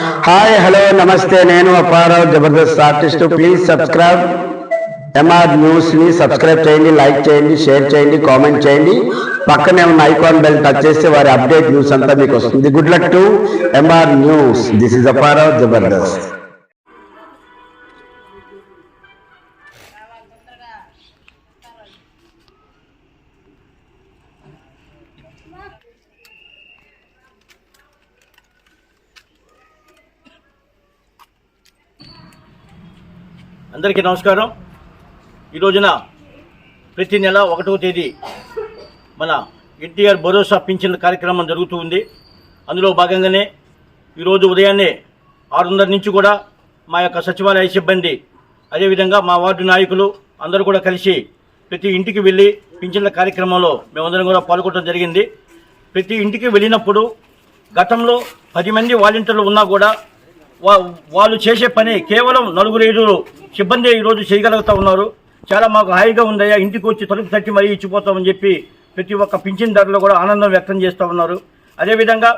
Hi hello నమస్తే నేను Apparao Jabardasth artist please subscribe MR న్యూస్ని సబ్స్క్రైబ్ చేయండి లైక్ చేయండి షేర్ చేయండి కామెంట్ చేయండి. పక్కనే ఉన్న ఐకాన్ బెల్ టచ్ చేస్తే వారి అప్డేట్ న్యూస్ అంతా మీకు వస్తుంది. Good luck to MR news this is Apparao Jabardasth అందరికీ నమస్కారం. ఈ రోజున ప్రతి నెల ఒకటవ తేదీ మన ఎన్టీఆర్ భరోసా పింఛన్ కార్యక్రమం జరుగుతూ ఉంది. అందులో భాగంగానే ఈరోజు ఉదయాన్నే ఆరున్నర నుంచి కూడా మా యొక్క సచివాలయ సిబ్బంది అదేవిధంగా మా వార్డు నాయకులు అందరూ కూడా కలిసి ప్రతి ఇంటికి వెళ్ళి పింఛన్ల కార్యక్రమంలో మేమందరం కూడా పాల్గొనడం జరిగింది. ప్రతి ఇంటికి వెళ్ళినప్పుడు గతంలో పది మంది వాలంటీర్లు ఉన్నా కూడా వా- వాళ్ళు చేసే పని కేవలం నలుగురు ఐదుగురు సిబ్బంది ఈరోజు చేయగలుగుతూ ఉన్నారు. చాలా మాకు హాయిగా ఉందయ్యా. ఇంటికి వచ్చి తలుపు తట్టి మరీ ఇచ్చిపోతామని చెప్పి ప్రతి ఒక్క పింఛన్దారులు కూడా ఆనందం వ్యక్తం చేస్తూ ఉన్నారు. అదేవిధంగా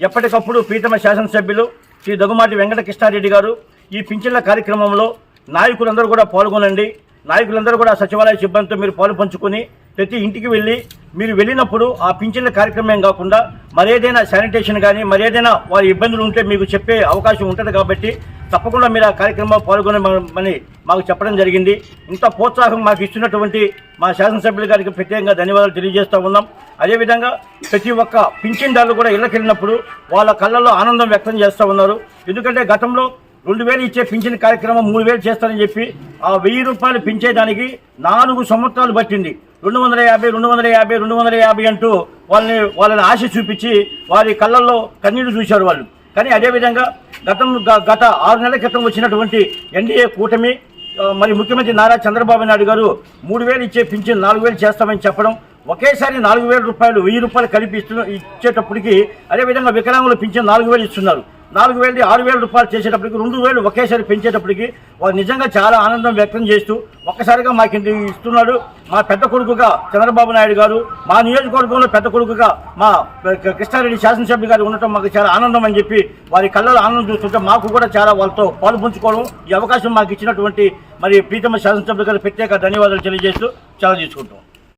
ఎప్పటికప్పుడు ప్రీతమ శాసనసభ్యులు శ్రీ దగ్గుమాటి వెంకట కృష్ణారెడ్డి గారు ఈ పింఛన్ల కార్యక్రమంలో నాయకులందరూ కూడా పాల్గొనండి. నాయకులందరూ కూడా సచివాలయ సిబ్బందితో మీరు పాలు పంచుకొని ప్రతి ఇంటికి వెళ్ళి మీరు వెళ్ళినప్పుడు ఆ పింఛన్ల కార్యక్రమం కాకుండా మరేదైనా శానిటేషన్ కానీ మరేదైనా వారి ఇబ్బందులు ఉంటే మీకు చెప్పే అవకాశం ఉంటుంది కాబట్టి తప్పకుండా మీరు ఆ కార్యక్రమంలో పాల్గొనమని మాకు చెప్పడం జరిగింది. ఇంత ప్రోత్సాహం మాకు ఇస్తున్నటువంటి మా శాసనసభ్యుల గారికి ప్రత్యేకంగా ధన్యవాదాలు తెలియజేస్తూ ఉన్నాం. అదేవిధంగా ప్రతి ఒక్క పింఛన్దారులు కూడా ఇళ్ళకెళ్ళినప్పుడు వాళ్ళ కళ్ళల్లో ఆనందం వ్యక్తం చేస్తూ ఉన్నారు. ఎందుకంటే గతంలో రెండు వేలు ఇచ్చే పింఛన్ కార్యక్రమం మూడు వేలు చేస్తారని చెప్పి ఆ వెయ్యి రూపాయలు పెంచేదానికి నాలుగు సంవత్సరాలు పట్టింది. రెండు వందల యాభై రెండు వందల యాభై రెండు వందల యాభై అంటూ వాళ్ళని వాళ్ళని ఆశ చూపించి వారి కళ్ళల్లో కన్నీళ్ళు చూశారు వాళ్ళు. కానీ అదేవిధంగా గతం గ- గత ఆరు నెలల క్రితం వచ్చినటువంటి ఎన్డీఏ కూటమి మరి ముఖ్యమంత్రి నారా చంద్రబాబు నాయుడు గారు మూడు వేలు ఇచ్చే పింఛన్ నాలుగు వేలు చేస్తామని చెప్పడం ఒకేసారి నాలుగు వేల రూపాయలు వెయ్యి రూపాయలు కలిపి ఇస్తు ఇచ్చేటప్పటికి అదేవిధంగా వికలాంగులు పింఛన్ నాలుగు వేలు ఇస్తున్నారు. నాలుగు వేలది ఆరు వేల రూపాయలు చేసేటప్పటికి రెండు వేలు ఒకేసారి పెంచేటప్పటికి వారు నిజంగా చాలా ఆనందం వ్యక్తం చేస్తూ ఒక్కసారిగా మాకు ఇస్తున్నాడు. మా పెద్ద కొడుకుగా చంద్రబాబు నాయుడు గారు మా నియోజకవర్గంలో పెద్ద కొడుకుగా మా కృష్ణారెడ్డి శాసనసభ్యు గారు ఉండటం మాకు చాలా ఆనందం అని చెప్పి వారి కళ్ళలో ఆనందం చూస్తుంటే మాకు కూడా చాలా వాళ్ళతో పాలు పంచుకోవడం ఈ అవకాశం మాకు ఇచ్చినటువంటి మరి ప్రీతమ శాసనసభ్యులు గారు ప్రత్యేక ధన్యవాదాలు తెలియజేస్తూ చాలా తీసుకుంటాం.